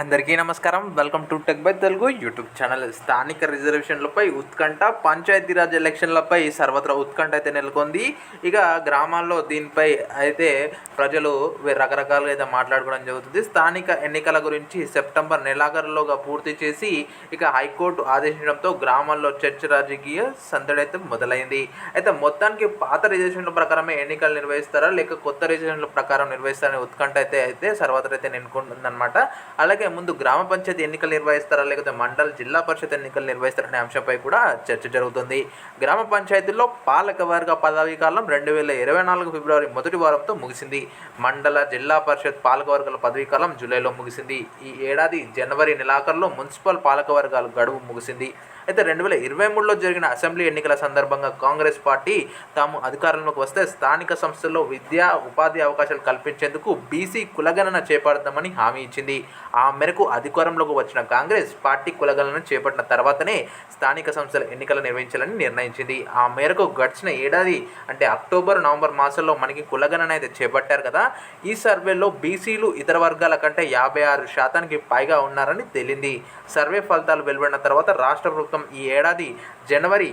అందరికీ నమస్కారం. Welcome to tech by Telugu YouTube channel. స్థానిక రిజర్వేషన్లపై ఉత్కంఠ పంచాయతీరాజ్ ఎలక్షన్లపై సర్వత్రా ఉత్కంఠ అయితే నెలకొంది. ఇక గ్రామాల్లో దీనిపై అయితే ప్రజలు రకరకాలుగా అయితే మాట్లాడుకోవడం జరుగుతుంది. స్థానిక ఎన్నికల గురించి సెప్టెంబర్ నెలాఖరులోగా పూర్తి చేసి ఇక హైకోర్టు ఆదేశించడంతో గ్రామాల్లో చర్చ రాజకీయ సందడి అయితే మొదలైంది. అయితే మొత్తానికి పాత రిజర్వేషన్ల ప్రకారమే ఎన్నికలు నిర్వహిస్తారా లేక కొత్త రిజర్వేషన్ల ప్రకారం నిర్వహిస్తారనే ఉత్కంఠ అయితే అయితే సర్వత్రా అయితే నెలకొంటుందన్నమాట అలాగే ముందు గ్రామ పంచాయతీ ఎన్నికలు నిర్వహిస్తారా లేకపోతే మండల జిల్లా పరిషత్ ఎన్నికలు నిర్వహిస్తారనే అంశంపై కూడా చర్చ జరుగుతుంది. గ్రామ పంచాయతీల్లో పాలక వర్గ పదవీ కాలం రెండు వేల ఇరవై నాలుగు ఫిబ్రవరి మొదటి వారంతో ముగిసింది. మండల జిల్లా పరిషత్ పాలక వర్గాల పదవీ కాలం జూలైలో ముగిసింది. ఈ ఏడాది జనవరి నెలాఖరులో మున్సిపల్ పాలక వర్గాల గడువు ముగిసింది. అయితే రెండు వేల ఇరవై మూడులో జరిగిన అసెంబ్లీ ఎన్నికల సందర్భంగా కాంగ్రెస్ పార్టీ తాము అధికారంలోకి వస్తే స్థానిక సంస్థల్లో విద్యా ఉపాధి అవకాశాలు కల్పించేందుకు బీసీ కులగణన చేపడతామని హామీ ఇచ్చింది. ఆ మేరకు అధికారంలోకి వచ్చిన కాంగ్రెస్ పార్టీ కులగణన చేపట్టిన తర్వాతనే స్థానిక సంస్థల ఎన్నికలు నిర్వహించాలని నిర్ణయించింది. ఆ మేరకు గడిచిన ఏడాది అంటే అక్టోబర్ నవంబర్ మాసంలో మనకి కులగణన అయితే చేపట్టారు కదా. ఈ సర్వేలో బీసీలు ఇతర వర్గాల కంటే యాభై ఆరు శాతానికి పైగా ఉన్నారని తేలింది. సర్వే ఫలితాలు వెలువడిన తర్వాత రాష్ట్ర ప్రభుత్వం ఈ ఏడాది జనవరి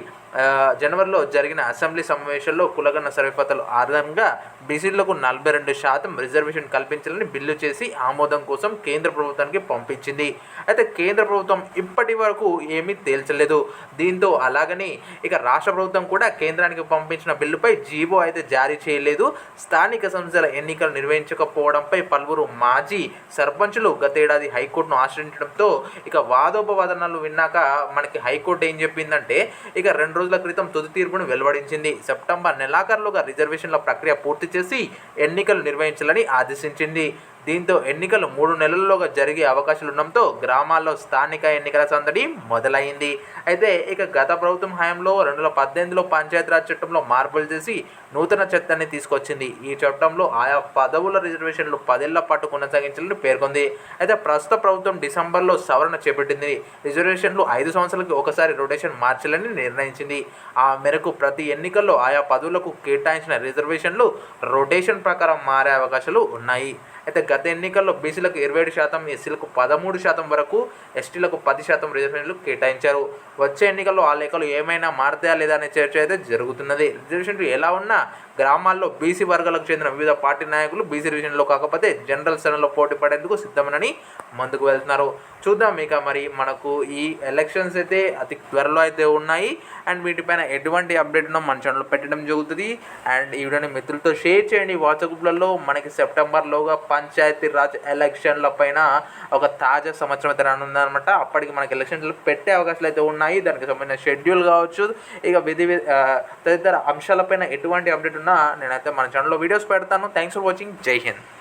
జనవరిలో జరిగిన అసెంబ్లీ సమావేశంలో కులగన్న సర్వే ఆధారంగా బీసీలకు నలభై రెండు శాతం రిజర్వేషన్ కల్పించాలని బిల్లు చేసి ఆమోదం కోసం కేంద్ర ప్రభుత్వానికి పంపించింది. అయితే కేంద్ర ప్రభుత్వం ఇప్పటి వరకు ఏమీ తేల్చలేదు. దీంతో అలాగని ఇక రాష్ట్ర ప్రభుత్వం కూడా కేంద్రానికి పంపించిన బిల్లుపై జీవో అయితే జారీ చేయలేదు. స్థానిక సంస్థల ఎన్నికలు నిర్వహించకపోవడంపై పలువురు మాజీ సర్పంచులు గతేడాది హైకోర్టును ఆశ్రయించడంతో ఇక వాదోపవాదనలు విన్నాక మనకి హైకోర్టు ఏం చెప్పిందంటే ఇక రెండు రోజుల క్రితం తుది తీర్పును వెలువడించింది. సెప్టెంబర్ నెలాఖరులోగా రిజర్వేషన్ల ప్రక్రియ పూర్తి చేసి ఎన్నికలు నిర్వహించాలని ఆదేశించింది. దీంతో ఎన్నికలు మూడు నెలల్లోగా జరిగే అవకాశాలు ఉండడంతో గ్రామాల్లో స్థానిక ఎన్నికల సందడి మొదలైంది. అయితే ఇక గత ప్రభుత్వం హయాంలో రెండు వేల పద్దెనిమిదిలో పంచాయతీరాజ్ చట్టంలో మార్పులు చేసి నూతన చట్టాన్ని తీసుకొచ్చింది. ఈ చట్టంలో ఆయా పదవుల రిజర్వేషన్లు పదేళ్ళ పాటు కొనసాగించాలని పేర్కొంది. అయితే ప్రస్తుత ప్రభుత్వం డిసెంబర్లో సవరణ చేపట్టింది. రిజర్వేషన్లు ఐదు సంవత్సరాలకి ఒకసారి రొటేషన్ మార్చాలని నిర్ణయించింది. ఆ మేరకు ప్రతి ఎన్నికల్లో ఆయా పదవులకు కేటాయించిన రిజర్వేషన్లు రొటేషన్ ప్రకారం మారే అవకాశాలు ఉన్నాయి. అయితే గత ఎన్నికల్లో బీసీలకు ఇరవై ఏడు శాతం ఎస్సీలకు పదమూడు శాతం వరకు ఎస్టీలకు పది శాతం రిజర్వేషన్లు కేటాయించారు. వచ్చే ఎన్నికల్లో ఆ లెక్కలు ఏమైనా మారతాయా లేదా అనే చర్చ అయితే జరుగుతున్నది. రిజర్వేషన్లు ఎలా ఉన్నా గ్రామాల్లో బీసీ వర్గాలకు చెందిన వివిధ పార్టీ నాయకులు బీసీ రిజర్వేషన్లో కాకపోతే జనరల్ స్థానంలో పోటీ పడేందుకు సిద్ధమని ముందుకు వెళ్తున్నారు. చూద్దాం ఇక మరి మనకు ఈ ఎలక్షన్స్ అయితే అతి త్వరలో అయితే ఉన్నాయి. అండ్ వీటిపైన ఎటువంటి అప్డేట్ ఉన్నా మన ఛానల్ పెట్టడం జరుగుతుంది. అండ్ ఈ వీడియోని మిత్రులతో షేర్ చేయండి. వాట్సాప్ గ్రూప్లలో మనకి సెప్టెంబర్లోగా పంచాయతీ రాజ్ ఎలక్షన్ల పైన ఒక తాజా సంవత్సరం అయితే రానుందనమాట అప్పటికి మనకి ఎలక్షన్లు పెట్టే అవకాశాలు అయితే ఉన్నాయి. దానికి సంబంధించిన షెడ్యూల్ కావచ్చు ఇక విధి వి- తదితర అంశాలపైన ఎటువంటి అప్డేట్ ఉన్నా నేనైతే మన ఛానల్లో వీడియోస్ పెడతాను. థ్యాంక్స్ ఫర్ వాచింగ్ జై హింద్.